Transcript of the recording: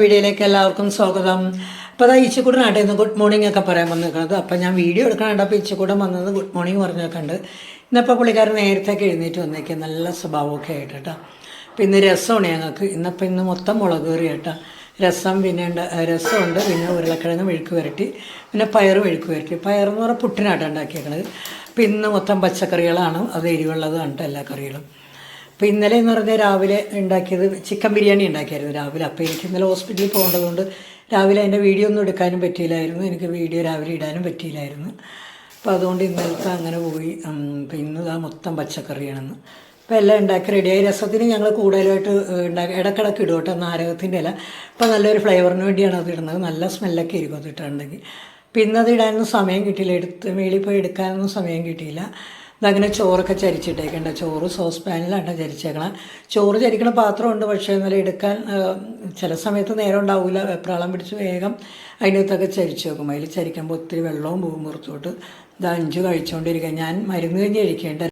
വീഡിയോയിലേക്ക് എല്ലാവർക്കും സ്വാഗതം. അപ്പോൾ അതാ ഈച്ചക്കൂടനാട്ടെ ഇന്ന് ഗുഡ് മോർണിംഗ് ഒക്കെ പറയാൻ വന്നിരിക്കുന്നത്. അപ്പം ഞാൻ വീഡിയോ എടുക്കാനുണ്ട് അപ്പോൾ ഈച്ചക്കൂടം വന്നത് ഗുഡ് മോർണിംഗ് പറഞ്ഞേക്കുണ്ട് ഇന്നിപ്പോൾ പുള്ളിക്കാരൻ നേരത്തെയൊക്കെ എഴുന്നേറ്റ് വന്നേക്കുക നല്ല സ്വഭാവമൊക്കെ ആയിട്ട് കേട്ടോ. അപ്പോൾ ഇന്ന് രസമാണ് ഞങ്ങൾക്ക്. ഇന്നിപ്പോൾ ഇന്ന് മൊത്തം മുളക് കയറി കേട്ടോ. രസം പിന്നെ ഉണ്ട് രസമുണ്ട്. പിന്നെ ഉരുളക്കിഴങ്ങ് മെഴുക്ക് വരട്ടി പിന്നെ പയർ മെഴുക്ക് വരട്ടി. പയർ എന്ന് പറഞ്ഞാൽ പുട്ടിനാട്ടോ ഉണ്ടാക്കിയേക്കണത്. അപ്പോൾ ഇന്ന് മൊത്തം പച്ചക്കറികളാണ്. അത് എരിവുള്ളത് ഉണ്ട് എല്ലാ കറികളും. അപ്പോൾ ഇന്നലെ എന്ന് പറഞ്ഞാൽ രാവിലെ ഉണ്ടാക്കിയത് ചിക്കൻ ബിരിയാണി ഉണ്ടാക്കിയായിരുന്നു രാവിലെ. അപ്പോൾ എനിക്ക് ഇന്നലെ ഹോസ്പിറ്റലിൽ പോകേണ്ടതുകൊണ്ട് രാവിലെ അതിന്റെ വീഡിയോ ഒന്നും എടുക്കാനും പറ്റിയില്ലായിരുന്നു. എനിക്ക് വീഡിയോ രാവിലെ ഇടാനും പറ്റിയില്ലായിരുന്നു. അപ്പോൾ അതുകൊണ്ട് ഇന്നലത്തെ അങ്ങനെ പോയി. അപ്പോൾ ഇന്ന് ആ മൊത്തം പച്ചക്കറിയാണെന്ന്. അപ്പോൾ എല്ലാം ഉണ്ടാക്കി റെഡിയായി. രസത്തിന് ഞങ്ങൾ കൂടുതലായിട്ട് ഉണ്ടാക്കി ഇടക്കിടക്ക് ഇടും കേട്ടോ. നാരകത്തിന്റെ ഇല. അപ്പോൾ നല്ലൊരു ഫ്ലേവറിന് വേണ്ടിയാണ് അത് ഇടുന്നത്. നല്ല സ്മെല്ലൊക്കെ ആയിരിക്കും അത് ഇട്ടിട്ടുണ്ടെങ്കിൽ പിന്നെ അത് ഇടാനൊന്നും സമയം കിട്ടിയില്ല. എടുത്ത് മേളിൽ പോയി എടുക്കാനൊന്നും സമയം കിട്ടിയില്ല. അതങ്ങനെ ചോറൊക്കെ ചരിച്ചിട്ടേക്കണ്ട. ചോറ് സോസ് പാനിലാണ് ചരിച്ചേക്കണം. ചോറ് ചരിക്കണ പാത്രമുണ്ട്. പക്ഷേ എന്നാലും എടുക്കാൻ ചില സമയത്ത് നേരം ഉണ്ടാവില്ല വെപ്രാളം പിടിച്ച് വേഗം അതിനകത്തൊക്കെ ചരിച്ച് വെക്കും. അതിൽ ചരിക്കുമ്പോൾ ഒത്തിരി വെള്ളവും പോകും പുറത്തോട്ട് ഇത് അഞ്ച് കഴിച്ചുകൊണ്ടിരിക്കുക ഞാൻ മരുന്ന് കഴിഞ്ഞ് കഴിക്കേണ്ട